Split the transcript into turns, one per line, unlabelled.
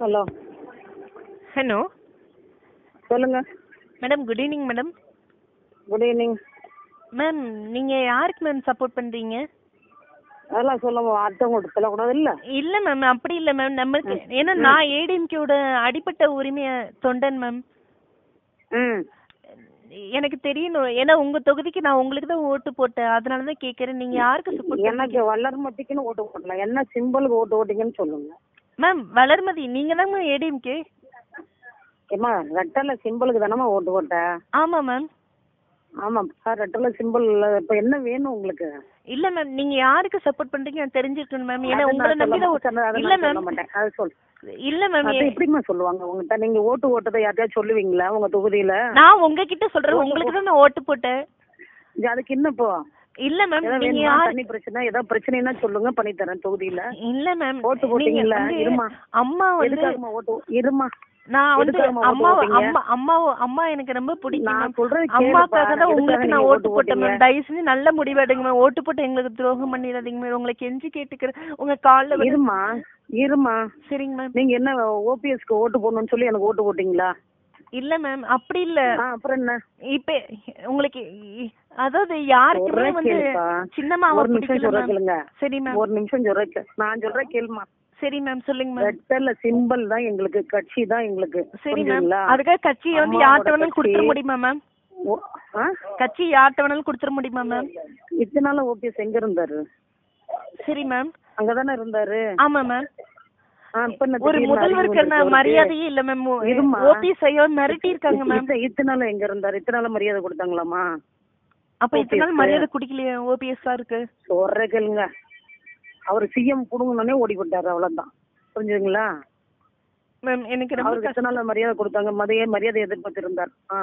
Hello.
Hello.
சொல்லுங்க.
Madam good evening madam.
Good evening
ma'am நீங்கள் யாருக்கு மேம் சப்போர்ட் பண்ணுறீங்க
அதெல்லாம் சொல்ல அடுத்தவங்க சொல்லக்கூடாது இல்லை?
இல்லை மேம் அப்படி இல்லை மேம். நம்மளுக்கு ஏன்னா நான் ஏடிஎம்கேவோட அடிப்பட்ட உரிமைய தொண்டன் மேம்.
ம்.
எனக்கு தெரியணும். ஏன்னா உங்க தொகுதிக்கு நான் உங்களுக்கு தான் ஓட்டு போட்டேன். அதனால தான் கேட்குறேன் நீங்கள் யாருக்கு சப்போர்ட்
எனக்கு வளர்மட்டிக்குன்னு ஓட்டு போடலாம் என்ன சிம்பிளுக்கு ஓட்டு ஓட்டிங்கன்னு சொல்லுங்க.
மேம் வளர்மதி நீங்கள் தாங்க ஏடிஎம்கே
ஏம்மா ரெட்டல சிம்பிளுக்கு தானம்மா ஓட்டு போட்ட?
ஆமாம் மேம்
ஆமாம் சார் ரெட்டல சிம்பிள் இப்போ என்ன வேணும் உங்களுக்கு?
இல்லை மேம் நீங்கள் யாருக்கு சப்போர்ட் பண்ணுறீங்க நான் தெரிஞ்சிருக்கணும் மேம் ஏன்னா உங்களை நம்பி தான் இல்லை மேம்
அது சொல்.
இல்லை மேம்
அது எப்படிம்மா சொல்லுவாங்க? உங்ககிட்ட நீங்க ஓட்டு ஓட்டதை யார்ட்டையாவது சொல்லுவீங்களா? உங்க தொகுதியில?
நான் உங்ககிட்ட சொல்றேன். உங்களுக்கு தான் நான் ஓட்டு போட்டேன்.
அதுக்கு என்ன இப்போ?
இல்ல மேம் நீங்க யார்
தண்ணி பிரச்சனை ஏதாவது பிரச்சனைனா சொல்லுங்க பண்ணி தரேன் தொகுதியில.
இல்ல மேம்
ஓட்டு
வந்து
இருமா.
அம்மா வந்து
ஓட்டு? இருமா.
நான் வந்து அம்மா? அம்மா அம்மா அம்மா எனக்கு ரொம்ப பிடிக்கும்
நான்
மேம்
சொல்றது
அம்மாக்காக. தான் உங்களுக்கு நான் ஓட்டு போட்டேன் மேம்? தயவு செஞ்சு நல்ல முடிவெடுங்க மேம் ஓட்டு போட்டு எங்களுக்கு துரோகம் பண்ணிடாதீங்க மேம் உங்களை கெஞ்சி கேட்டுக்கிறேன் உங்க கால்ல
இருமா. இருமா.
சரிங்க மேம்
நீங்க என்ன ஓபிஎஸ்க்கு ஓட்டு போடணும்னு சொல்லி எனக்கு ஓட்டு போட்டீங்களா?
இல்ல மேம் அப்படி இல்ல.
அப்புறம் என்ன?
இப்ப உங்களுக்கு அதாவது யாருக்குமே
சொல்றேன்
வந்து. சின்னம்மாவை
ஒரு நிமிஷம்
பிடிக்கல
சொல்ற
மேம்
கேளுங்க.
சரி மேம்
ஒரு நிமிஷம் சொல்ற கே- நான் சொல்றேன் கேளுமா.
சரி மேம் சொல்லுங்க மேம்
ரெட்டல சிம்பிள் தான் எங்களுக்கு கட்சி தான் எங்களுக்கு.
சரி மேம்? அதுக்காக கட்சியை வந்து யார்கிட்ட வேணாலும். கொடுத்துட முடியுமா மேம்? கட்சி யார்கிட்ட வேணாலும் கொடுத்துட முடியுமா மேம்
இத்தனை நாள் ஓபிஎஸ் எங்க இருந்தாரு
சரி மேம்
அங்கதானே இருந்தாரு?
ஆமா மேம் ஒரு
திடீர்னு
முதல்வருக்கு
அறிவு
என்ன
வந்துருக்கு
மரியாதையே இல்ல மேம். ஓபிஎஸ் ஐயோ மிரட்டி இருக்காங்க மேம்
இத்த- இத்தனை நாள் எங்க இருந்தாரு? இத்தனை நாள் மரியாதை கொடுத்தாங்களாமா
அப்ப இத்தனை நாள்
OPS.
மரியாதை குடிக்கலையே ஓபிஎஸ் சாருக்கு?
சொல்ற கேளுங்க அவர் சிஎம் புடுங்கணுன்னே ஓடி போட்டாரு அவ்வளவுதான். புரிஞ்சுங்களா
மேம் எனக்கு ரொம்ப
நாள் மரியாதை கொடுத்தாங்க மதிய மரியாதை எதிர்பார்த்து இருந்தார் ஆ.